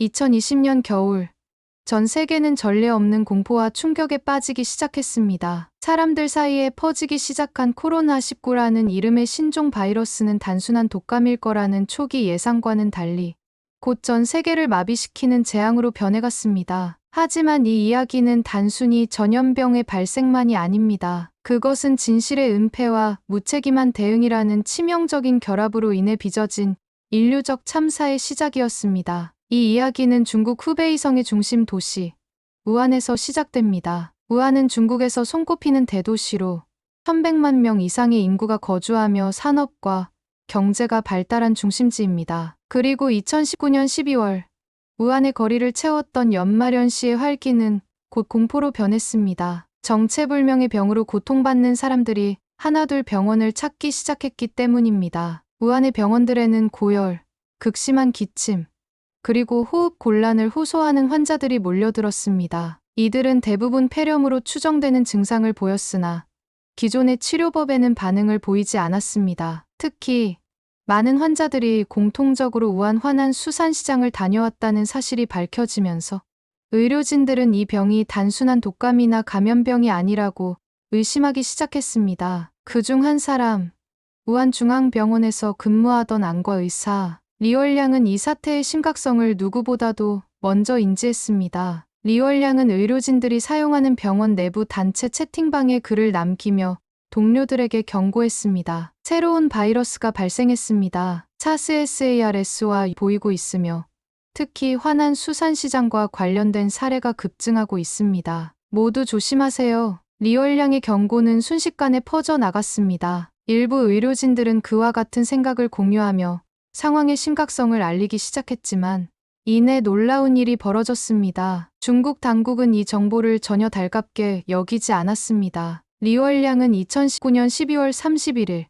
2020년 겨울 전 세계는 전례 없는 공포와 충격에 빠지기 시작했습니다. 사람들 사이에 퍼지기 시작한 코로나19라는 이름의 신종 바이러스는 단순한 독감일 거라는 초기 예상과는 달리 곧 전 세계를 마비시키는 재앙으로 변해갔습니다. 하지만 이 이야기는 단순히 전염병의 발생만이 아닙니다. 그것은 진실의 은폐와 무책임한 대응이라는 치명적인 결합으로 인해 빚어진 인류적 참사의 시작이었습니다. 이 이야기는 중국 후베이성의 중심 도시 우한에서 시작됩니다. 우한은 중국에서 손꼽히는 대도시로 1100만 명 이상의 인구가 거주하며 산업과 경제가 발달한 중심지입니다. 그리고 2019년 12월 우한의 거리를 채웠던 연마련 씨의 활기는 곧 공포로 변했습니다. 정체불명의 병으로 고통받는 사람들이 하나둘 병원을 찾기 시작했기 때문입니다. 우한의 병원들에는 고열, 극심한 기침, 그리고 호흡 곤란을 호소하는 환자들이 몰려들었습니다. 이들은 대부분 폐렴으로 추정되는 증상을 보였으나 기존의 치료법에는 반응을 보이지 않았습니다. 특히 많은 환자들이 공통적으로 우한 환안 수산시장을 다녀왔다는 사실이 밝혀지면서 의료진들은 이 병이 단순한 독감이나 감염병이 아니라고 의심하기 시작했습니다. 그 중 한 사람, 우한중앙병원에서 근무하던 안과 의사, 리월량은 이 사태의 심각성을 누구보다도 먼저 인지했습니다. 리월량은 의료진들이 사용하는 병원 내부 단체 채팅방에 글을 남기며 동료들에게 경고했습니다. 새로운 바이러스가 발생했습니다. 차스 SARS와 보이고 있으며 특히 화난 수산시장과 관련된 사례가 급증하고 있습니다. 모두 조심하세요. 리얼량의 경고는 순식간에 퍼져 나갔습니다. 일부 의료진들은 그와 같은 생각을 공유하며 상황의 심각성을 알리기 시작했지만 이내 놀라운 일이 벌어졌습니다. 중국 당국은 이 정보를 전혀 달갑게 여기지 않았습니다. 리월량은 2019년 12월 31일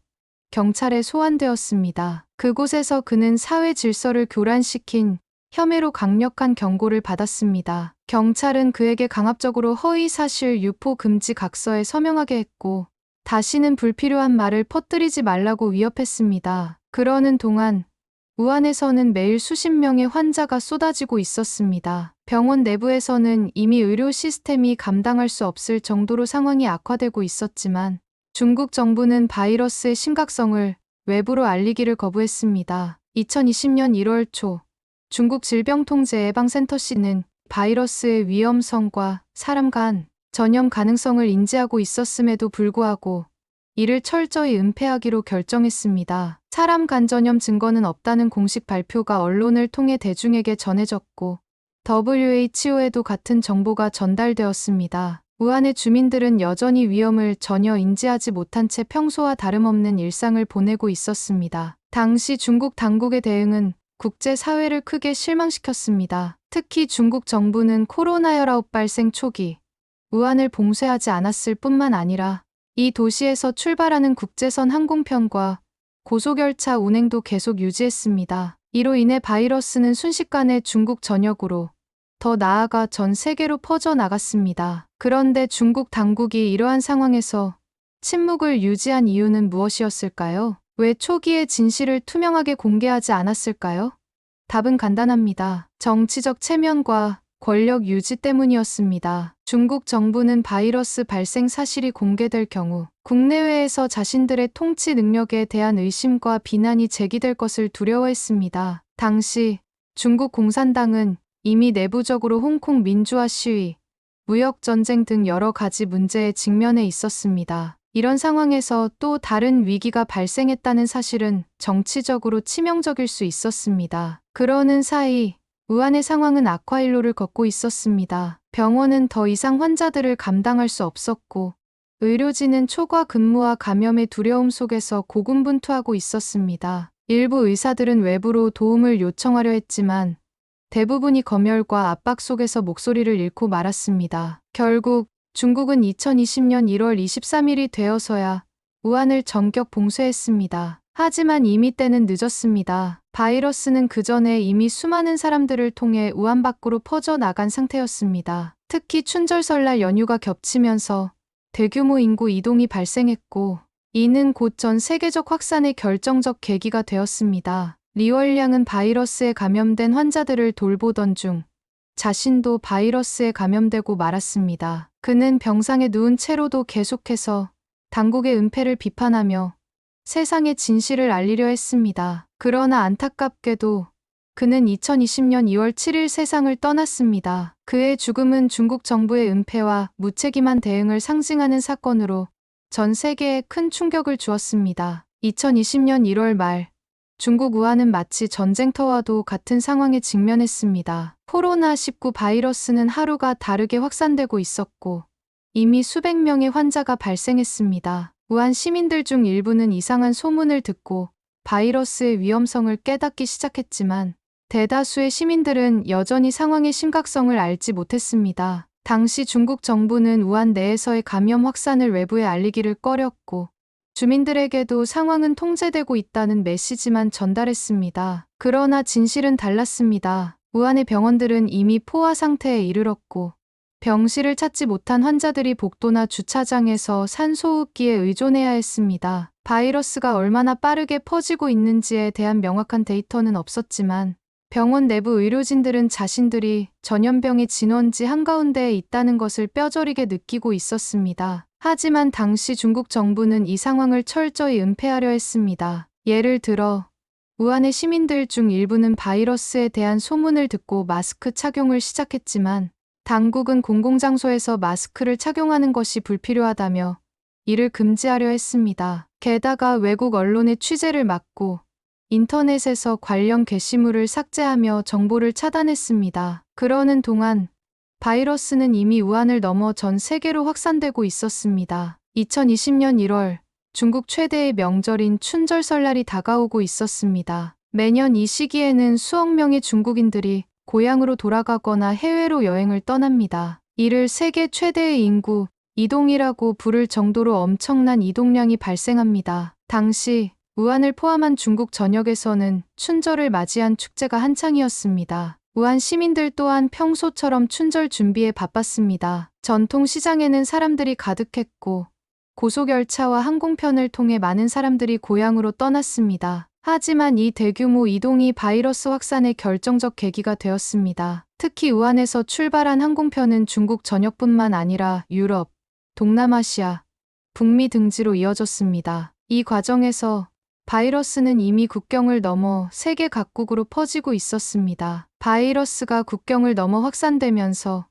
경찰에 소환되었습니다. 그곳에서 그는 사회 질서를 교란시킨 혐의로 강력한 경고를 받았습니다. 경찰은 그에게 강압적으로 허위 사실 유포 금지 각서에 서명하게 했고 다시는 불필요한 말을 퍼뜨리지 말라고 위협했습니다. 그러는 동안 우한에서는 매일 수십 명의 환자가 쏟아지고 있었습니다. 병원 내부에서는 이미 의료 시스템이 감당할 수 없을 정도로 상황이 악화되고 있었지만 중국 정부는 바이러스의 심각성을 외부로 알리기를 거부했습니다. 2020년 1월 초 중국 질병통제예방센터 씨는 바이러스의 위험성과 사람 간 전염 가능성을 인지하고 있었음에도 불구하고 이를 철저히 은폐하기로 결정했습니다. 사람 간 전염 증거는 없다는 공식 발표가 언론을 통해 대중에게 전해졌고 WHO에도 같은 정보가 전달되었습니다. 우한의 주민들은 여전히 위험을 전혀 인지하지 못한 채 평소와 다름없는 일상을 보내고 있었습니다. 당시 중국 당국의 대응은 국제사회를 크게 실망시켰습니다. 특히 중국 정부는 코로나19 발생 초기 우한을 봉쇄하지 않았을 뿐만 아니라 이 도시에서 출발하는 국제선 항공편과 고속열차 운행도 계속 유지했습니다. 이로 인해 바이러스는 순식간에 중국 전역으로 더 나아가 전 세계로 퍼져 나갔습니다. 그런데 중국 당국이 이러한 상황에서 침묵을 유지한 이유는 무엇이었을까요? 왜 초기에 진실을 투명하게 공개하지 않았을까요? 답은 간단합니다. 정치적 체면과 권력 유지 때문이었습니다. 중국 정부는 바이러스 발생 사실이 공개될 경우 국내외에서 자신들의 통치 능력에 대한 의심과 비난이 제기될 것을 두려워했습니다. 당시 중국 공산당은 이미 내부적으로 홍콩 민주화 시위, 무역 전쟁 등 여러 가지 문제에 직면해 있었습니다. 이런 상황에서 또 다른 위기가 발생했다는 사실은 정치적으로 치명적일 수 있었습니다. 그러는 사이 우한의 상황은 악화일로를 걷고 있었습니다. 병원은 더 이상 환자들을 감당할 수 없었고 의료진은 초과 근무와 감염의 두려움 속에서 고군분투하고 있었습니다. 일부 의사들은 외부로 도움을 요청하려 했지만 대부분이 검열과 압박 속에서 목소리를 잃고 말았습니다. 결국 중국은 2020년 1월 23일이 되어서야 우한을 전격 봉쇄했습니다. 하지만 이미 때는 늦었습니다. 바이러스는 그 전에 이미 수많은 사람들을 통해 우한 밖으로 퍼져 나간 상태였습니다. 특히 춘절설날 연휴가 겹치면서 대규모 인구 이동이 발생했고 이는 곧 전 세계적 확산의 결정적 계기가 되었습니다. 리월량은 바이러스에 감염된 환자들을 돌보던 중 자신도 바이러스에 감염되고 말았습니다. 그는 병상에 누운 채로도 계속해서 당국의 은폐를 비판하며 세상의 진실을 알리려 했습니다. 그러나 안타깝게도 그는 2020년 2월 7일 세상을 떠났습니다. 그의 죽음은 중국 정부의 은폐와 무책임한 대응을 상징하는 사건으로 전 세계에 큰 충격을 주었습니다. 2020년 1월 말 중국 우한은 마치 전쟁터와도 같은 상황에 직면했습니다. 코로나19 바이러스는 하루가 다르게 확산되고 있었고 이미 수백 명의 환자가 발생했습니다. 우한 시민들 중 일부는 이상한 소문을 듣고 바이러스의 위험성을 깨닫기 시작했지만 대다수의 시민들은 여전히 상황의 심각성을 알지 못했습니다. 당시 중국 정부는 우한 내에서의 감염 확산을 외부에 알리기를 꺼렸고 주민들에게도 상황은 통제되고 있다는 메시지만 전달했습니다. 그러나 진실은 달랐습니다. 우한의 병원들은 이미 포화 상태에 이르렀고 병실을 찾지 못한 환자들이 복도나 주차장에서 산소호흡기에 의존해야 했습니다. 바이러스가 얼마나 빠르게 퍼지고 있는지에 대한 명확한 데이터는 없었지만 병원 내부 의료진들은 자신들이 전염병의 진원지 한가운데에 있다는 것을 뼈저리게 느끼고 있었습니다. 하지만 당시 중국 정부는 이 상황을 철저히 은폐하려 했습니다. 예를 들어 우한의 시민들 중 일부는 바이러스에 대한 소문을 듣고 마스크 착용을 시작했지만 당국은 공공장소에서 마스크를 착용하는 것이 불필요하다며 이를 금지하려 했습니다. 게다가 외국 언론의 취재를 막고 인터넷에서 관련 게시물을 삭제하며 정보를 차단했습니다. 그러는 동안 바이러스는 이미 우한을 넘어 전 세계로 확산되고 있었습니다. 2020년 1월 중국 최대의 명절인 춘절 설날이 다가오고 있었습니다. 매년 이 시기에는 수억 명의 중국인들이 고향으로 돌아가거나 해외로 여행을 떠납니다. 이를 세계 최대의 인구 이동이라고 부를 정도로 엄청난 이동량이 발생합니다. 당시 우한을 포함한 중국 전역에서는 춘절을 맞이한 축제가 한창이었습니다. 우한 시민들 또한 평소처럼 춘절 준비에 바빴습니다. 전통 시장에는 사람들이 가득했고 고속열차와 항공편을 통해 많은 사람들이 고향으로 떠났습니다. 하지만 이 대규모 이동이 바이러스 확산의 결정적 계기가 되었습니다. 특히 우한에서 출발한 항공편은 중국 전역뿐만 아니라 유럽, 동남아시아, 북미 등지로 이어졌습니다. 이 과정에서 바이러스는 이미 국경을 넘어 세계 각국으로 퍼지고 있었습니다. 바이러스가 국경을 넘어 확산되면서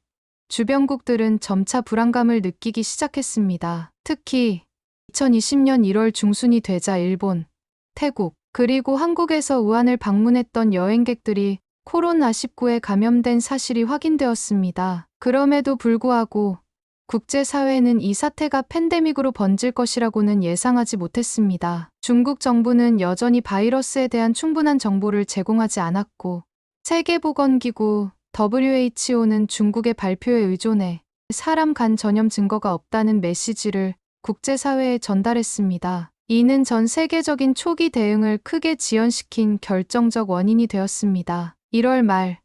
주변국들은 점차 불안감을 느끼기 시작했습니다. 특히 2020년 1월 중순이 되자 일본, 태국, 그리고 한국에서 우한을 방문했던 여행객들이 코로나19에 감염된 사실이 확인되었습니다. 그럼에도 불구하고 국제사회는 이 사태가 팬데믹으로 번질 것이라고는 예상하지 못했습니다. 중국 정부는 여전히 바이러스에 대한 충분한 정보를 제공하지 않았고, 세계보건기구 WHO는 중국의 발표에 의존해 사람 간 전염 증거가 없다는 메시지를 국제사회에 전달했습니다. 이는 전 세계적인 초기 대응을 크게 지연시킨 결정적 원인이 되었습니다. 1월 말,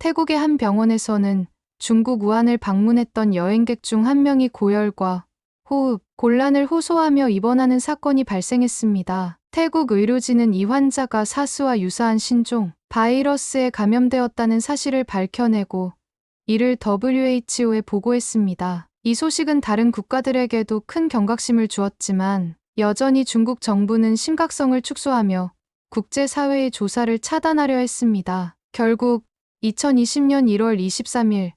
태국의 한 병원에서는 중국 우한을 방문했던 여행객 중 한 명이 고열과 호흡, 곤란을 호소하며 입원하는 사건이 발생했습니다. 태국 의료진은 이 환자가 사스와 유사한 신종 바이러스에 감염되었다는 사실을 밝혀내고 이를 WHO에 보고했습니다. 이 소식은 다른 국가들에게도 큰 경각심을 주었지만 여전히 중국 정부는 심각성을 축소하며 국제사회의 조사를 차단하려 했습니다. 결국 2020년 1월 23일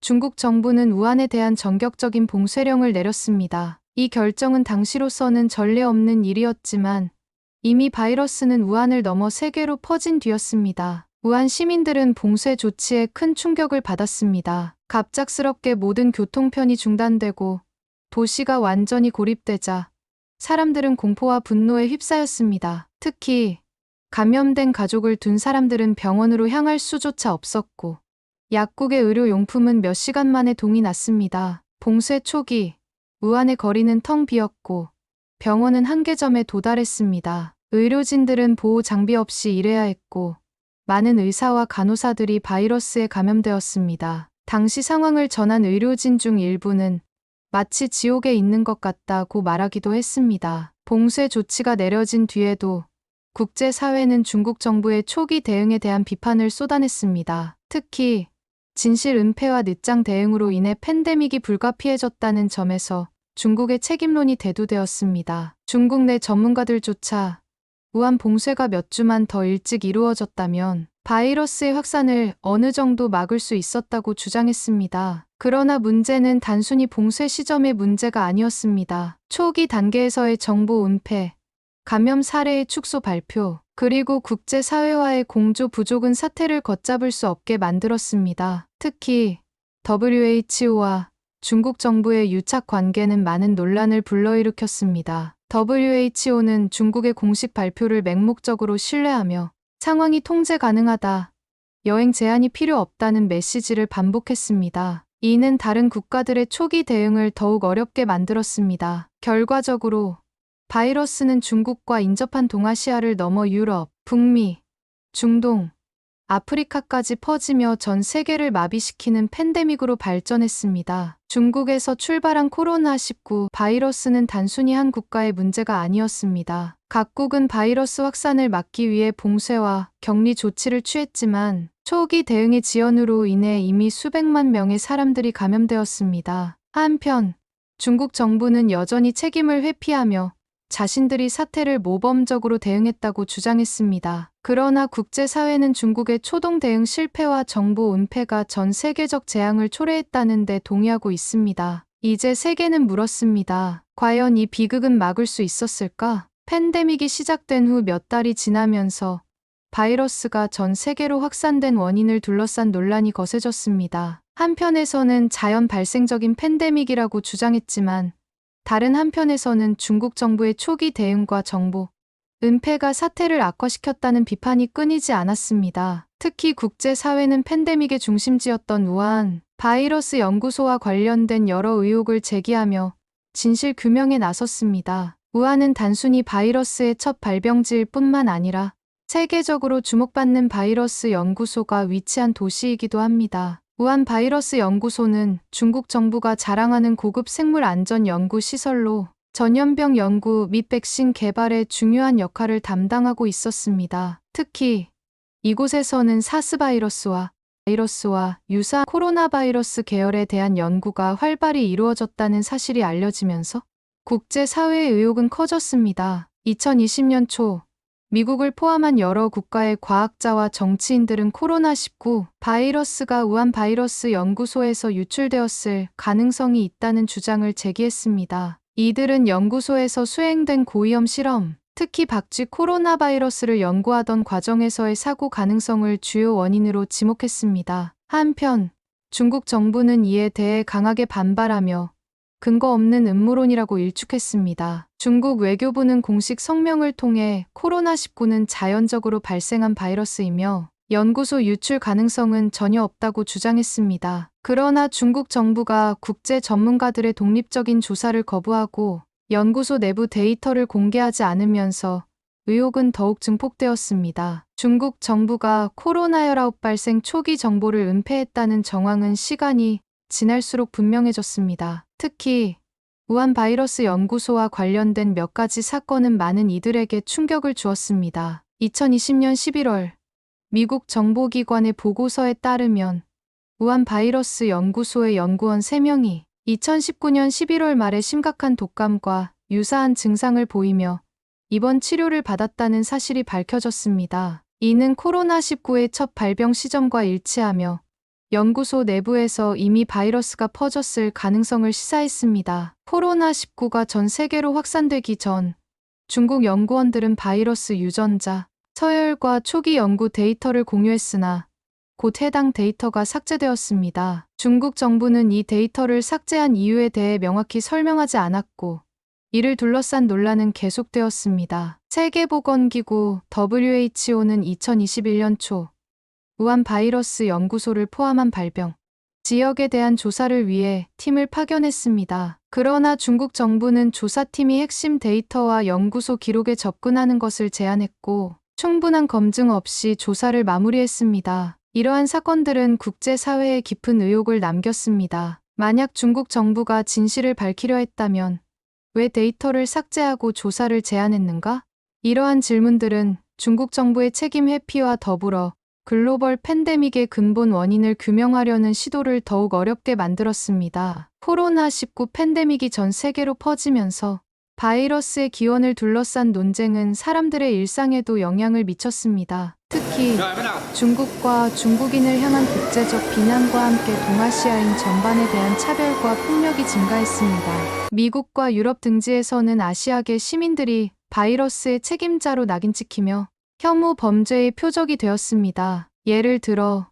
중국 정부는 우한에 대한 전격적인 봉쇄령을 내렸습니다. 이 결정은 당시로서는 전례 없는 일이었지만 이미 바이러스는 우한을 넘어 세계로 퍼진 뒤였습니다. 우한 시민들은 봉쇄 조치에 큰 충격을 받았습니다. 갑작스럽게 모든 교통편이 중단되고 도시가 완전히 고립되자 사람들은 공포와 분노에 휩싸였습니다. 특히 감염된 가족을 둔 사람들은 병원으로 향할 수조차 없었고 약국의 의료용품은 몇 시간 만에 동이 났습니다. 봉쇄 초기, 우한의 거리는 텅 비었고 병원은 한계점에 도달했습니다. 의료진들은 보호 장비 없이 일해야 했고 많은 의사와 간호사들이 바이러스에 감염되었습니다. 당시 상황을 전한 의료진 중 일부는 마치 지옥에 있는 것 같다고 말하기도 했습니다. 봉쇄 조치가 내려진 뒤에도 국제사회는 중국 정부의 초기 대응에 대한 비판을 쏟아냈습니다. 특히 진실 은폐와 늦장 대응으로 인해 팬데믹이 불가피해졌다는 점에서 중국의 책임론이 대두되었습니다. 중국 내 전문가들조차 우한 봉쇄가 몇 주만 더 일찍 이루어졌다면 바이러스의 확산을 어느 정도 막을 수 있었다고 주장했습니다. 그러나 문제는 단순히 봉쇄 시점의 문제가 아니었습니다. 초기 단계에서의 정보 은폐, 감염 사례의 축소 발표, 그리고 국제사회와의 공조 부족은 사태를 걷잡을 수 없게 만들었습니다. 특히 WHO와 중국 정부의 유착 관계는 많은 논란을 불러일으켰습니다. WHO는 중국의 공식 발표를 맹목적으로 신뢰하며 상황이 통제 가능하다, 여행 제한이 필요 없다는 메시지를 반복했습니다. 이는 다른 국가들의 초기 대응을 더욱 어렵게 만들었습니다. 결과적으로 바이러스는 중국과 인접한 동아시아를 넘어 유럽, 북미, 중동, 아프리카까지 퍼지며 전 세계를 마비시키는 팬데믹으로 발전했습니다. 중국에서 출발한 코로나19 바이러스는 단순히 한 국가의 문제가 아니었습니다. 각국은 바이러스 확산을 막기 위해 봉쇄와 격리 조치를 취했지만 초기 대응의 지연으로 인해 이미 수백만 명의 사람들이 감염되었습니다. 한편 중국 정부는 여전히 책임을 회피하며 자신들이 사태를 모범적으로 대응했다고 주장했습니다. 그러나 국제사회는 중국의 초동 대응 실패와 정보 은폐가 전 세계적 재앙을 초래했다는 데 동의하고 있습니다. 이제 세계는 물었습니다. 과연 이 비극은 막을 수 있었을까? 팬데믹이 시작된 후 몇 달이 지나면서 바이러스가 전 세계로 확산된 원인을 둘러싼 논란이 거세졌습니다. 한편에서는 자연 발생적인 팬데믹이라고 주장했지만 다른 한편에서는 중국 정부의 초기 대응과 정보, 은폐가 사태를 악화시켰다는 비판이 끊이지 않았습니다. 특히 국제사회는 팬데믹의 중심지였던 우한 바이러스 연구소와 관련된 여러 의혹을 제기하며 진실 규명에 나섰습니다. 우한은 단순히 바이러스의 첫 발병지일 뿐만 아니라 세계적으로 주목받는 바이러스 연구소가 위치한 도시이기도 합니다. 우한 바이러스 연구소는 중국 정부가 자랑하는 고급 생물 안전 연구 시설로 전염병 연구 및 백신 개발에 중요한 역할을 담당하고 있었습니다. 특히 이곳에서는 사스 바이러스와 바이러스와 유사 코로나 바이러스 계열에 대한 연구가 활발히 이루어졌다는 사실이 알려지면서 국제사회의 의혹은 커졌습니다. 2020년 초 미국을 포함한 여러 국가의 과학자와 정치인들은 코로나19 바이러스가 우한 바이러스 연구소에서 유출되었을 가능성이 있다는 주장을 제기했습니다. 이들은 연구소에서 수행된 고위험 실험, 특히 박쥐 코로나 바이러스를 연구하던 과정에서의 사고 가능성을 주요 원인으로 지목했습니다. 한편 중국 정부는 이에 대해 강하게 반발하며 근거 없는 음모론이라고 일축했습니다. 중국 외교부는 공식 성명을 통해 코로나19는 자연적으로 발생한 바이러스이며 연구소 유출 가능성은 전혀 없다고 주장했습니다. 그러나 중국 정부가 국제 전문가들의 독립적인 조사를 거부하고 연구소 내부 데이터를 공개하지 않으면서 의혹은 더욱 증폭되었습니다. 중국 정부가 코로나19 발생 초기 정보를 은폐했다는 정황은 시간이 지날수록 분명해졌습니다. 특히 우한 바이러스 연구소와 관련된 몇 가지 사건은 많은 이들에게 충격을 주었습니다. 2020년 11월 미국 정보기관의 보고서에 따르면 우한 바이러스 연구소의 연구원 3명이 2019년 11월 말에 심각한 독감과 유사한 증상을 보이며 입원 치료를 받았다는 사실이 밝혀졌습니다. 이는 코로나19의 첫 발병 시점과 일치하며 연구소 내부에서 이미 바이러스가 퍼졌을 가능성을 시사했습니다. 코로나19가 전 세계로 확산되기 전 중국 연구원들은 바이러스 유전자, 서열과 초기 연구 데이터를 공유했으나 곧 해당 데이터가 삭제되었습니다. 중국 정부는 이 데이터를 삭제한 이유에 대해 명확히 설명하지 않았고 이를 둘러싼 논란은 계속되었습니다. 세계보건기구 WHO는 2021년 초 우한 바이러스 연구소를 포함한 발병 지역에 대한 조사를 위해 팀을 파견했습니다. 그러나 중국 정부는 조사팀이 핵심 데이터와 연구소 기록에 접근하는 것을 제안했고 충분한 검증 없이 조사를 마무리했습니다. 이러한 사건들은 국제사회에 깊은 의혹을 남겼습니다. 만약 중국 정부가 진실을 밝히려 했다면 왜 데이터를 삭제하고 조사를 제안했는가? 이러한 질문들은 중국 정부의 책임 회피와 더불어 글로벌 팬데믹의 근본 원인을 규명하려는 시도를 더욱 어렵게 만들었습니다. 코로나19 팬데믹이 전 세계로 퍼지면서 바이러스의 기원을 둘러싼 논쟁은 사람들의 일상에도 영향을 미쳤습니다. 특히 중국과 중국인을 향한 국제적 비난과 함께 동아시아인 전반에 대한 차별과 폭력이 증가했습니다. 미국과 유럽 등지에서는 아시아계 시민들이 바이러스의 책임자로 낙인 찍히며 혐오 범죄의 표적이 되었습니다. 예를 들어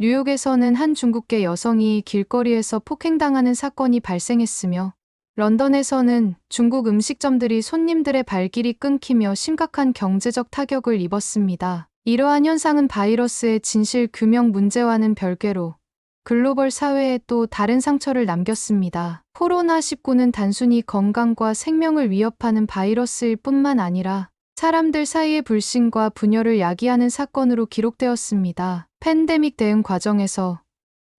뉴욕에서는 한 중국계 여성이 길거리에서 폭행당하는 사건이 발생했으며 런던에서는 중국 음식점들이 손님들의 발길이 끊기며 심각한 경제적 타격을 입었습니다. 이러한 현상은 바이러스의 진실 규명 문제와는 별개로 글로벌 사회에 또 다른 상처를 남겼습니다. 코로나19는 단순히 건강과 생명을 위협하는 바이러스일 뿐만 아니라 사람들 사이의 불신과 분열을 야기하는 사건으로 기록되었습니다. 팬데믹 대응 과정에서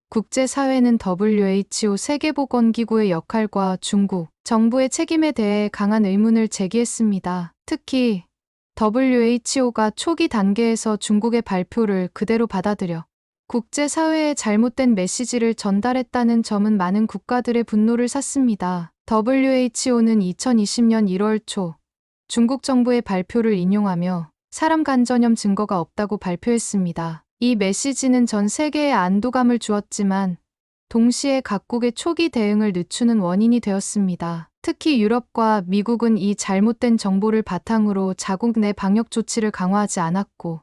국제사회는 WHO 세계보건기구의 역할과 중국 정부의 책임에 대해 강한 의문을 제기했습니다. 특히 WHO가 초기 단계에서 중국의 발표를 그대로 받아들여 국제사회에 잘못된 메시지를 전달했다는 점은 많은 국가들의 분노를 샀습니다. WHO는 2020년 1월 초 중국 정부의 발표를 인용하며 사람 간 전염 증거가 없다고 발표했습니다. 이 메시지는 전 세계에 안도감을 주었지만 동시에 각국의 초기 대응을 늦추는 원인이 되었습니다. 특히 유럽과 미국은 이 잘못된 정보를 바탕으로 자국 내 방역 조치를 강화하지 않았고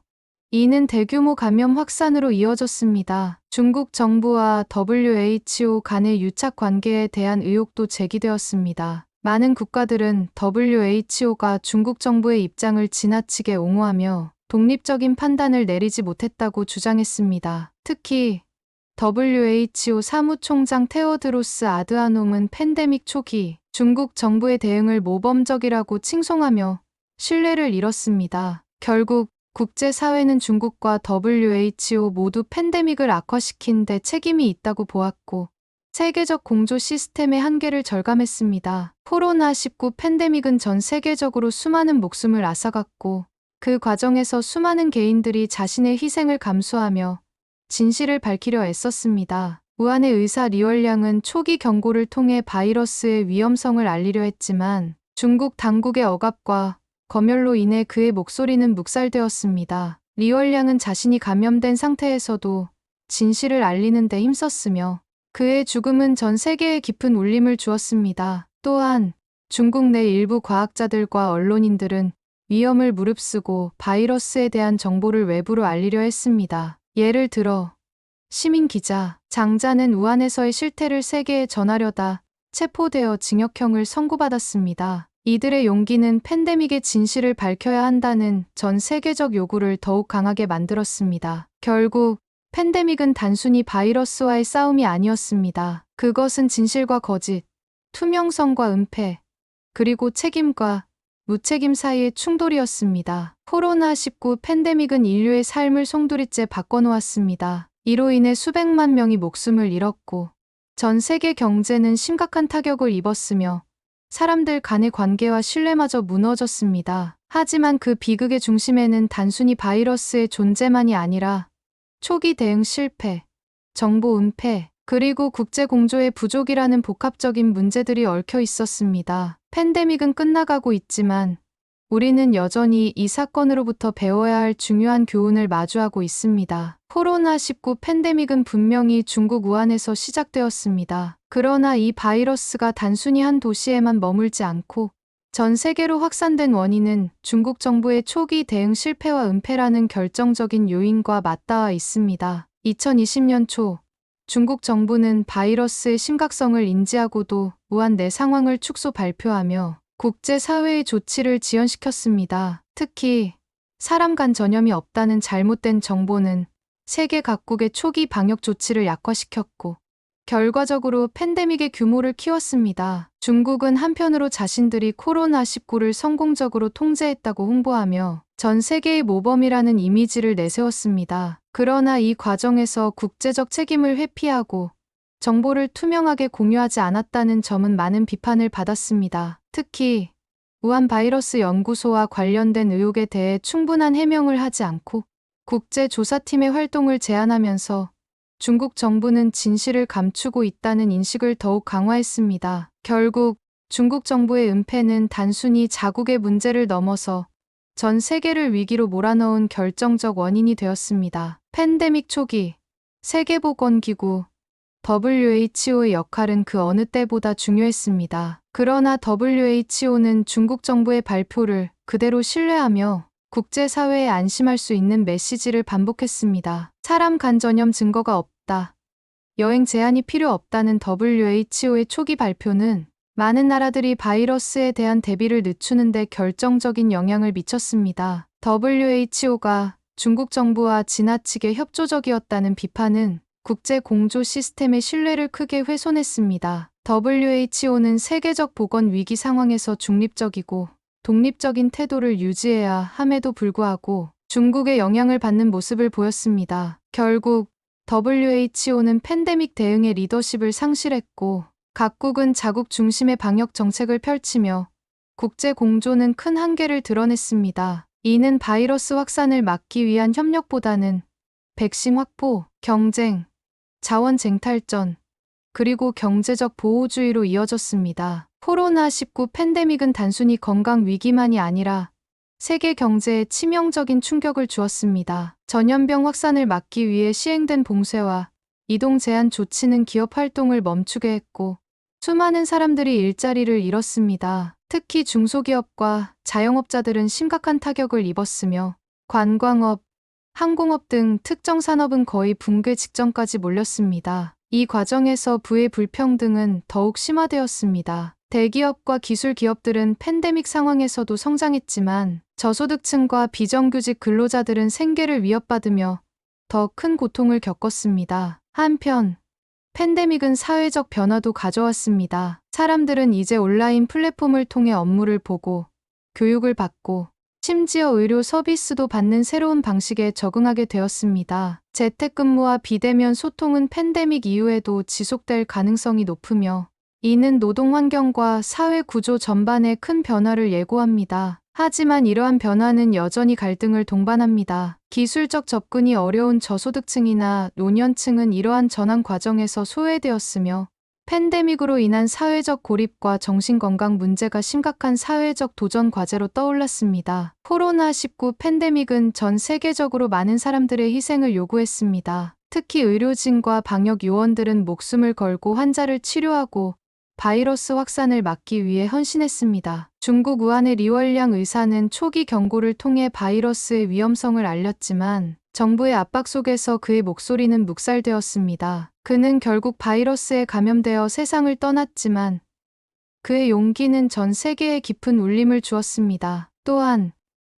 이는 대규모 감염 확산으로 이어졌습니다. 중국 정부와 WHO 간의 유착 관계에 대한 의혹도 제기되었습니다. 많은 국가들은 WHO가 중국 정부의 입장을 지나치게 옹호하며 독립적인 판단을 내리지 못했다고 주장했습니다. 특히 WHO 사무총장 테오드로스 아드하놈은 팬데믹 초기 중국 정부의 대응을 모범적이라고 칭송하며 신뢰를 잃었습니다. 결국 국제사회는 중국과 WHO 모두 팬데믹을 악화시킨 데 책임이 있다고 보았고 세계적 공조 시스템의 한계를 절감했습니다. 코로나19 팬데믹은 전 세계적으로 수많은 목숨을 앗아갔고 그 과정에서 수많은 개인들이 자신의 희생을 감수하며 진실을 밝히려 애썼습니다. 우한의 의사 리얼량은 초기 경고를 통해 바이러스의 위험성을 알리려 했지만 중국 당국의 억압과 검열로 인해 그의 목소리는 묵살되었습니다. 리얼량은 자신이 감염된 상태에서도 진실을 알리는 데 힘썼으며 그의 죽음은 전 세계에 깊은 울림을 주었습니다. 또한 중국 내 일부 과학자들과 언론인들은 위험을 무릅쓰고 바이러스에 대한 정보를 외부로 알리려 했습니다. 예를 들어 시민 기자 장자는 우한에서의 실태를 세계에 전하려다 체포되어 징역형을 선고받았습니다. 이들의 용기는 팬데믹의 진실을 밝혀야 한다는 전 세계적 요구를 더욱 강하게 만들었습니다. 결국 팬데믹은 단순히 바이러스와의 싸움이 아니었습니다. 그것은 진실과 거짓, 투명성과 은폐, 그리고 책임과 무책임 사이의 충돌이었습니다. 코로나19 팬데믹은 인류의 삶을 송두리째 바꿔놓았습니다. 이로 인해 수백만 명이 목숨을 잃었고 전 세계 경제는 심각한 타격을 입었으며 사람들 간의 관계와 신뢰마저 무너졌습니다. 하지만 그 비극의 중심에는 단순히 바이러스의 존재만이 아니라 초기 대응 실패, 정보 은폐, 그리고 국제 공조의 부족이라는 복합적인 문제들이 얽혀 있었습니다. 팬데믹은 끝나가고 있지만 우리는 여전히 이 사건으로부터 배워야 할 중요한 교훈을 마주하고 있습니다. 코로나19 팬데믹은 분명히 중국 우한에서 시작되었습니다. 그러나 이 바이러스가 단순히 한 도시에만 머물지 않고 전 세계로 확산된 원인은 중국 정부의 초기 대응 실패와 은폐라는 결정적인 요인과 맞닿아 있습니다. 2020년 초 중국 정부는 바이러스의 심각성을 인지하고도 우한 내 상황을 축소 발표하며 국제사회의 조치를 지연시켰습니다. 특히 사람 간 전염이 없다는 잘못된 정보는 세계 각국의 초기 방역 조치를 약화시켰고 결과적으로 팬데믹의 규모를 키웠습니다. 중국은 한편으로 자신들이 코로나19를 성공적으로 통제했다고 홍보하며 전 세계의 모범이라는 이미지를 내세웠습니다. 그러나 이 과정에서 국제적 책임을 회피하고 정보를 투명하게 공유하지 않았다는 점은 많은 비판을 받았습니다. 특히 우한 바이러스 연구소와 관련된 의혹에 대해 충분한 해명을 하지 않고 국제조사팀의 활동을 제한하면서 중국 정부는 진실을 감추고 있다는 인식을 더욱 강화했습니다. 결국 중국 정부의 은폐는 단순히 자국의 문제를 넘어서 전 세계를 위기로 몰아넣은 결정적 원인이 되었습니다. 팬데믹 초기 세계보건기구 WHO의 역할은 그 어느 때보다 중요했습니다. 그러나 WHO는 중국 정부의 발표를 그대로 신뢰하며 국제사회에 안심할 수 있는 메시지를 반복했습니다. 사람 간 전염 증거가 없다. 여행 제한이 필요 없다는 WHO의 초기 발표는 많은 나라들이 바이러스에 대한 대비를 늦추는데 결정적인 영향을 미쳤습니다. WHO가 중국 정부와 지나치게 협조적이었다는 비판은 국제 공조 시스템의 신뢰를 크게 훼손했습니다. WHO는 세계적 보건 위기 상황에서 중립적이고 독립적인 태도를 유지해야 함에도 불구하고 중국의 영향을 받는 모습을 보였습니다. 결국 WHO는 팬데믹 대응의 리더십을 상실했고 각국은 자국 중심의 방역 정책을 펼치며 국제 공조는 큰 한계를 드러냈습니다. 이는 바이러스 확산을 막기 위한 협력보다는 백신 확보, 경쟁, 자원 쟁탈전, 그리고 경제적 보호주의로 이어졌습니다. 코로나19 팬데믹은 단순히 건강 위기만이 아니라 세계 경제에 치명적인 충격을 주었습니다. 전염병 확산을 막기 위해 시행된 봉쇄와 이동 제한 조치는 기업 활동을 멈추게 했고 수많은 사람들이 일자리를 잃었습니다. 특히 중소기업과 자영업자들은 심각한 타격을 입었으며 관광업, 항공업 등 특정 산업은 거의 붕괴 직전까지 몰렸습니다. 이 과정에서 부의 불평등은 더욱 심화되었습니다. 대기업과 기술 기업들은 팬데믹 상황에서도 성장했지만 저소득층과 비정규직 근로자들은 생계를 위협받으며 더 큰 고통을 겪었습니다. 한편 팬데믹은 사회적 변화도 가져왔습니다. 사람들은 이제 온라인 플랫폼을 통해 업무를 보고 교육을 받고 심지어 의료 서비스도 받는 새로운 방식에 적응하게 되었습니다. 재택근무와 비대면 소통은 팬데믹 이후에도 지속될 가능성이 높으며 이는 노동 환경과 사회 구조 전반에 큰 변화를 예고합니다. 하지만 이러한 변화는 여전히 갈등을 동반합니다. 기술적 접근이 어려운 저소득층이나 노년층은 이러한 전환 과정에서 소외되었으며 팬데믹으로 인한 사회적 고립과 정신건강 문제가 심각한 사회적 도전 과제로 떠올랐습니다. 코로나19 팬데믹은 전 세계적으로 많은 사람들의 희생을 요구했습니다. 특히 의료진과 방역 요원들은 목숨을 걸고 환자를 치료하고 바이러스 확산을 막기 위해 헌신했습니다. 중국 우한의 리월량 의사는 초기 경고를 통해 바이러스의 위험성을 알렸지만 정부의 압박 속에서 그의 목소리는 묵살되었습니다. 그는 결국 바이러스에 감염되어 세상을 떠났지만 그의 용기는 전 세계에 깊은 울림을 주었습니다. 또한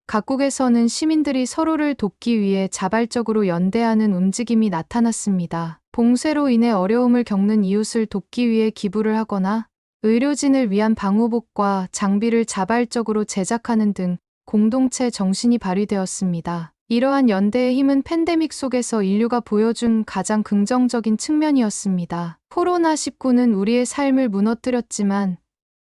각국에서는 시민들이 서로를 돕기 위해 자발적으로 연대하는 움직임이 나타났습니다. 봉쇄로 인해 어려움을 겪는 이웃을 돕기 위해 기부를 하거나 의료진을 위한 방호복과 장비를 자발적으로 제작하는 등 공동체 정신이 발휘되었습니다. 이러한 연대의 힘은 팬데믹 속에서 인류가 보여준 가장 긍정적인 측면이었습니다. 코로나19는 우리의 삶을 무너뜨렸지만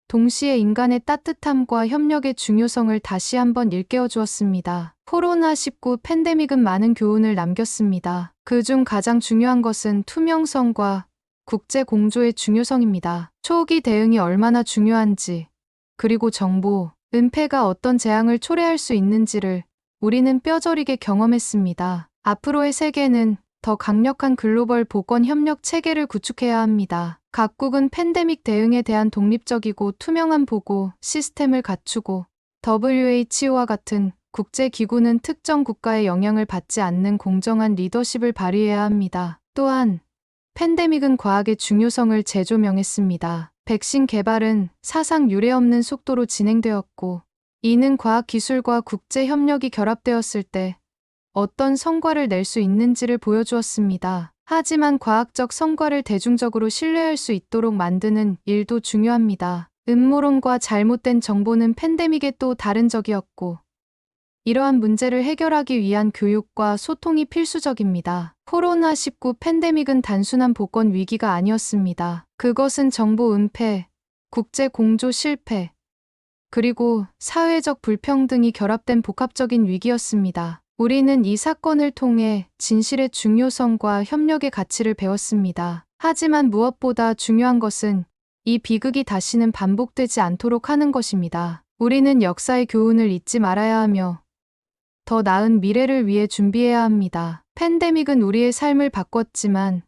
동시에 인간의 따뜻함과 협력의 중요성을 다시 한번 일깨워 주었습니다. 코로나19 팬데믹은 많은 교훈을 남겼습니다. 그중 가장 중요한 것은 투명성과 국제 공조의 중요성입니다. 초기 대응이 얼마나 중요한지, 그리고 정보, 은폐가 어떤 재앙을 초래할 수 있는지를 우리는 뼈저리게 경험했습니다. 앞으로의 세계는 더 강력한 글로벌 보건 협력 체계를 구축해야 합니다. 각국은 팬데믹 대응에 대한 독립적이고 투명한 보고 시스템을 갖추고 WHO와 같은 국제기구는 특정 국가의 영향을 받지 않는 공정한 리더십을 발휘해야 합니다. 또한 팬데믹은 과학의 중요성을 재조명했습니다. 백신 개발은 사상 유례없는 속도로 진행되었고 이는 과학 기술과 국제 협력이 결합되었을 때 어떤 성과를 낼 수 있는지를 보여주었습니다. 하지만 과학적 성과를 대중적으로 신뢰할 수 있도록 만드는 일도 중요합니다. 음모론과 잘못된 정보는 팬데믹의 또 다른 적이었고 이러한 문제를 해결하기 위한 교육과 소통이 필수적입니다. 코로나19 팬데믹은 단순한 보건 위기가 아니었습니다. 그것은 정보 은폐, 국제 공조 실패, 그리고 사회적 불평등이 결합된 복합적인 위기였습니다. 우리는 이 사건을 통해 진실의 중요성과 협력의 가치를 배웠습니다. 하지만 무엇보다 중요한 것은 이 비극이 다시는 반복되지 않도록 하는 것입니다. 우리는 역사의 교훈을 잊지 말아야 하며 더 나은 미래를 위해 준비해야 합니다. 팬데믹은 우리의 삶을 바꿨지만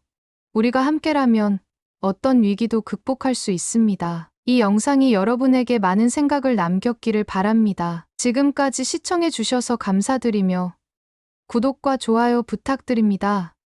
우리가 함께라면 어떤 위기도 극복할 수 있습니다. 이 영상이 여러분에게 많은 생각을 남겼기를 바랍니다. 지금까지 시청해 주셔서 감사드리며 구독과 좋아요 부탁드립니다.